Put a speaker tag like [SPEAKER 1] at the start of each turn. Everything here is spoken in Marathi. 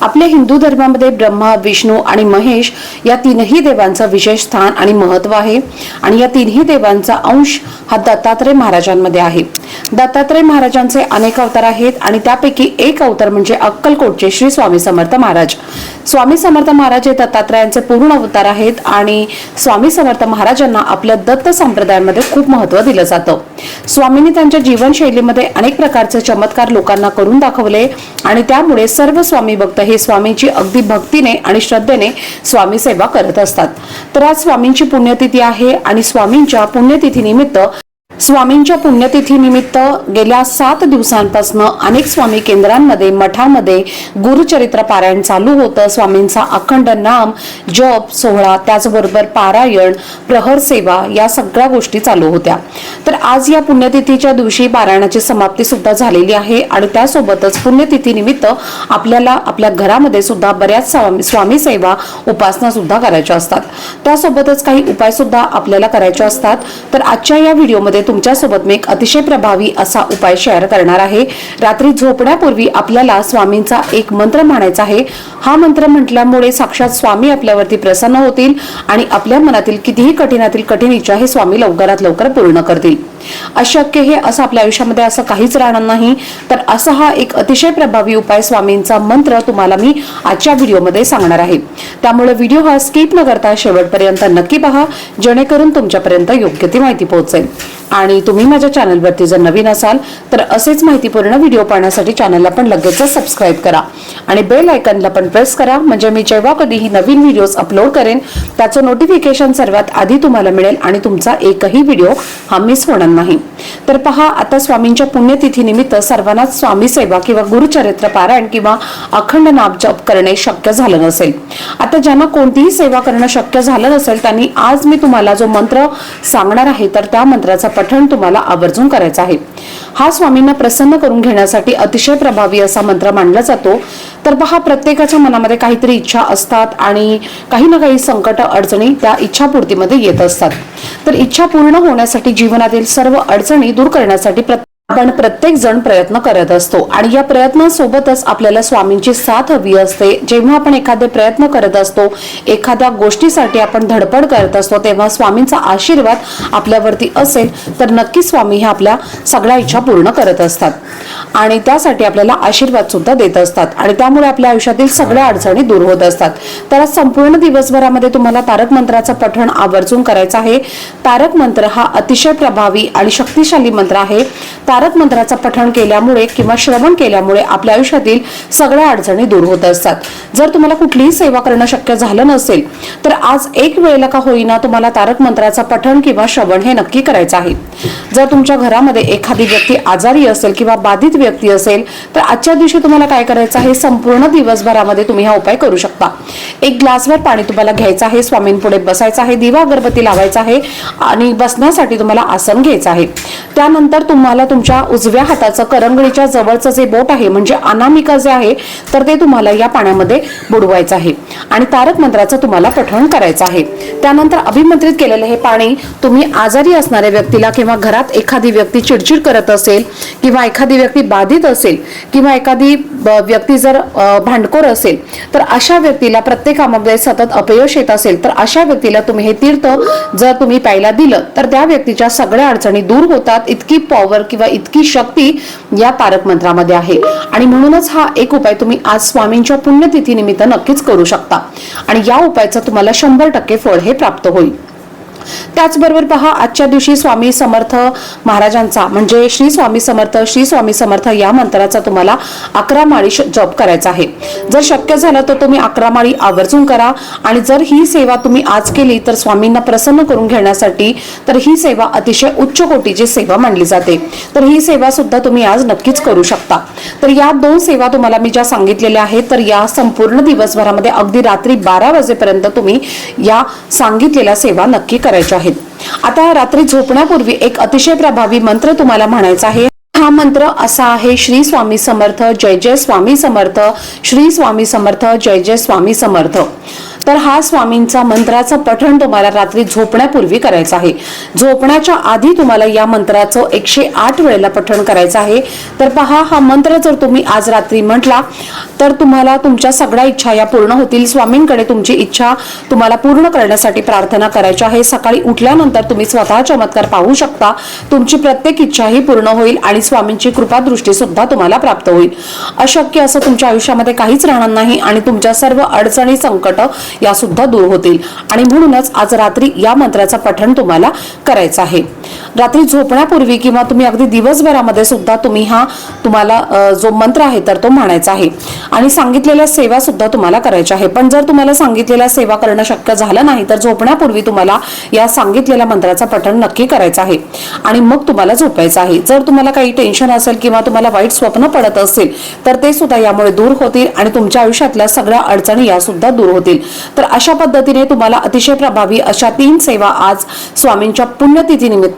[SPEAKER 1] आपल्या हिंदू धर्मामध्ये ब्रह्मा विष्णू आणि महेश या तीनही देवांचं विशेष स्थान आणि महत्त्व आहे. आणि या तीनही देवांचा अंश हा दत्तात्रय महाराजांमध्ये आहे. दत्तात्रय महाराजांचे अनेक अवतार आहेत आणि त्यापैकी एक अवतार म्हणजे अक्कलकोटचे श्री स्वामी समर्थ महाराज. स्वामी समर्थ महाराज हे दत्तात्रयांचे पूर्ण अवतार आहेत आणि स्वामी समर्थ महाराजांना आपल्या दत्त संप्रदायामध्ये खूप महत्त्व दिलं जातं. स्वामींनी त्यांच्या जीवनशैलीमध्ये अनेक प्रकारचे चमत्कार लोकांना करून दाखवले आणि त्यामुळे सर्व स्वामी भक्त हे स्वामींची अगदी भक्तीने आणि श्रद्धेने स्वामी सेवा करत असतात. तर आज स्वामींची पुण्यतिथी आहे आणि स्वामींच्या पुण्यतिथीनिमित्त स्वामींच्या पुण्यतिथी निमित्त गेल्या सात दिवसांपासून अनेक स्वामी केंद्रांमध्ये मठामध्ये गुरुचरित्र पारायण चालू होतं. स्वामींचा अखंड नाम जप सोहळा त्याचबरोबर पारायण प्रहर सेवा या सगळ्या गोष्टी चालू होत्या. तर आज या पुण्यतिथीच्या दिवशी पारायणाची समाप्ती सुद्धा झालेली आहे आणि त्यासोबतच पुण्यतिथी निमित्त आपल्याला आपल्या घरामध्ये सुद्धा बऱ्याच स्वामी स्वामी सेवा उपासना सुद्धा करायच्या असतात. त्यासोबतच काही उपाय सुद्धा आपल्याला करायचे असतात. तर आजच्या या व्हिडिओमध्ये तुमच्यासोबत मी एक अतिशय प्रभावी असा उपाय शेअर करणार आहे. रात्री झोपण्यापूर्वी आपल्याला स्वामींचा एक मंत्र म्हणायचा आहे. हा मंत्र म्हटल्यामुळे साक्षात स्वामी आपल्यावरती प्रसन्न होतील आणि आपल्या मनातील कितीही कठीणातील कठीण इच्छा हे स्वामी लवकरात लवकर पूर्ण करतील. अशक्य हे असं आपल्या आयुष्यामध्ये असं काहीच राहणार नाही. तर असा हा एक अतिशय प्रभावी उपाय स्वामींचा मंत्र तुम्हाला मी आजच्या व्हिडिओमध्ये सांगणार आहे. त्यामुळे व्हिडिओ हा स्किप न करता शेवटपर्यंत नक्की पहा जेणेकरून तुमच्यापर्यंत योग्य ती माहिती पोहोचेल. आणि तुम्ही माझ्या चॅनलवरती जर नवीन असाल तर असेच माहितीपूर्ण व्हिडिओ पाहण्यासाठी चॅनलला पण लगेच सबस्क्राईब करा. आणि बेल आयकनला पण प्रेस करा म्हणजे मी जेव्हा कधीही नवीन व्हिडिओज अपलोड करेन त्याचं नोटिफिकेशन सर्वात आधी तुम्हाला मिळेल आणि तुमचा एकही व्हिडिओ हा मिस होणार नाही. तर पहा आता स्वामींच्या पुण्यतिथीनिमित्त सर्वांनाच स्वामी सेवा किंवा गुरुचरित्र पारायण किंवा अखंड नाम जप करणे शक्य झालं नसेल. आता ज्यांना कोणतीही सेवा करणं शक्य झालं नसेल त्यांनी आज मी तुम्हाला जो मंत्र सांगणार आहे तर त्या मंत्राचा पठण तुम्हाला आवर्जून करायचं आहे. हा स्वामींना प्रसन्न करून घेण्यासाठी अतिशय प्रभावी असा मंत्र मानला जातो. तर पहा प्रत्येकाच्या मनामध्ये काहीतरी इच्छा असतात आणि काही ना काही संकट अडचणी त्या इच्छापूर्तीमध्ये येत असतात. तर इच्छा पूर्ण होण्यासाठी जीवनातील सर्व अडचणी दूर करण्यासाठी प्रत्येक आपण प्रत्येक जण प्रयत्न करत असतो. आणि या प्रयत्नासोबतच आपल्याला स्वामींची साथ हवी असते. जेव्हा आपण एखादे प्रयत्न करत असतो एखाद्या गोष्टीसाठी आपण धडपड करत असतो तेव्हा स्वामींचा आशीर्वाद आपल्यावरती असेल तर नक्की स्वामी हे आपल्या सगळ्या इच्छा पूर्ण करत असतात. आणि त्यासाठी आपल्याला आशीर्वाद सुद्धा देत असतात. आणि त्यामुळे आपल्या आयुष्यातील सगळ्या अडचणी दूर होत असतात. तर आज संपूर्ण दिवसभरामध्ये तुम्हाला तारक मंत्राचं पठण आवर्जून करायचं आहे. तारक मंत्र हा अतिशय प्रभावी आणि शक्तिशाली मंत्र आहे. तारक मंत्राचं पठण केल्यामुळे किंवा श्रवण केल्यामुळे आपल्या आयुष्यातील सगळ्या अडचणी दूर होत असतात. जर तुम्हाला कुठलीही सेवा करणं शक्य झालं नसेल तर आज एक वेळेला का होईना तुम्हाला तारक मंत्राचं पठण किंवा श्रवण हे नक्की करायचं आहे. जर तुमच्या घरामध्ये एखादी व्यक्ती आजारी असेल किंवा बाधित व्यक्ती असेल तर आजच्या दिवशी तुम्हाला काय करायचं आहे? संपूर्ण दिवसभरामध्ये तुम्ही हा उपाय करू शकता. एक ग्लासभर पाणी तुम्हाला घ्यायचं आहे स्वामींपुढे बसायचं आहे दिवा अगरबत्ती लावायचा आहे आणि बसण्यासाठी तुम्हाला आसन घ्यायचं आहे. त्यानंतर तुम्हाला तुमच्या उजव्या हाताचं करंगळीच्या जवळचं जे बोट आहे म्हणजे अनामिका जे आहे तर ते तुम्हाला या पाण्यामध्ये बुडवायचं आहे. आणि तारक मंत्राचं तुम्हाला पठण करायचं आहे. त्यानंतर अभिमंत्रित केलेलं हे पाणी तुम्ही आजारी असणाऱ्या व्यक्तीला किंवा घरात एखादी व्यक्ती चिडचिड करत असेल किंवा एखादी व्यक्ती बाधित असेल किंवा एखादी व्यक्ती जर भांडखोर असेल तर अशा व्यक्तीला प्रत्येक कामामध्ये सतत अपयश येत असेल तर अशा व्यक्तीला तुम्ही हे तीर्थ जर तुम्ही प्यायला दिलं तर त्या व्यक्तीच्या सगळ्या अडचणी दूर होतात. इतकी पॉवर किंवा इतकी शक्ती या तारक मंत्रामध्ये आहे. आणि म्हणूनच हा एक उपाय तुम्ही आज स्वामींच्या पुण्यतिथी निमित्त नक्कीच करू शकता. आणि या उपायाचं तुम्हाला शंभर टक्के फळ हे प्राप्त होईल. त्याचबरोबर पहा आजच्या दिवशी स्वामी समर्थ महाराजांचा म्हणजे श्री स्वामी समर्थ श्री स्वामी समर्थ या मंत्राचा तुम्हाला अकरा माळी जप करायचा आहे. जर शक्य झालं तर तुम्ही अकरा माळी आवर्जून करा आणि जर ही सेवा तुम्ही आज केली तर स्वामींना प्रसन्न करून घेण्यासाठी तर ही सेवा अतिशय उच्च कोटीची सेवा मानली जाते. तर ही सेवा सुद्धा तुम्ही आज नक्कीच करू शकता. तर या दोन सेवा तुम्हाला मी ज्या सांगितलेल्या आहेत तर या संपूर्ण दिवसभरामध्ये अगदी रात्री बारा वाजेपर्यंत तुम्ही या सांगितलेल्या सेवा नक्की करायच्या आहेत. आता रात्री झोपण्यापूर्वी एक अतिशय प्रभावी मंत्र तुम्हाला म्हणायचा आहे. हा मंत्र असा आहे श्री स्वामी समर्थ जय जय स्वामी समर्थ श्री स्वामी समर्थ जय जय स्वामी समर्थ. तर हा स्वामींचा मंत्राचं पठण तुम्हाला रात्री झोपण्यापूर्वी करायचं आहे. झोपण्याच्या आधी तुम्हाला या मंत्राचं एकशे आठ वेळेला पठण करायचं आहे. तर पहा हा मंत्र जर तुम्ही आज रात्री म्हटला तर तुम्हाला तुमच्या सगळ्या इच्छा या पूर्ण होतील. स्वामींकडे तुमची इच्छा तुम्हाला पूर्ण करण्यासाठी प्रार्थना करायची आहे. सकाळी उठल्यानंतर तुम्ही स्वतः चमत्कार पाहू शकता. तुमची प्रत्येक इच्छा ही पूर्ण होईल आणि स्वामींची कृपा दृष्टी सुद्धा तुम्हाला प्राप्त होईल. अशक्य असं तुमच्या आयुष्यामध्ये काहीच राहणार नाही आणि तुमच्या सर्व अडचणी संकट या सुद्धा दूर होतील. आणि म्हणूनच आज रात्री या मंत्राचं पठण तुम्हाला करायचं आहे. रात्री झोपण्यापूर्वी किंवा तुम्ही अगदी दिवसभरामध्ये सुद्धा तुम्ही हा तुम्हाला जो मंत्र आहे तर तो म्हणायचा आहे. आणि सांगितलेल्या सेवा सुद्धा तुम्हाला करायच्या आहे. पण जर तुम्हाला सांगितलेल्या सेवा करणं शक्य झालं नाही तर झोपण्यापूर्वी तुम्हाला या सांगितलेल्या मंत्राचं पठण नक्की करायचं आहे. आणि मग तुम्हाला झोपायचं आहे. जर तुम्हाला काही टेन्शन असेल किंवा तुम्हाला वाईट स्वप्न पडत असेल तर ते सुद्धा यामुळे दूर होतील आणि तुमच्या आयुष्यातल्या सगळ्या अडचणी या सुद्धा दूर होतील. तर अशा पद्धतीने तुम्हाला अतिशय प्रभावी अशा तीन सेवा आज स्वामींच्या पुण्यतिथीनिमित्त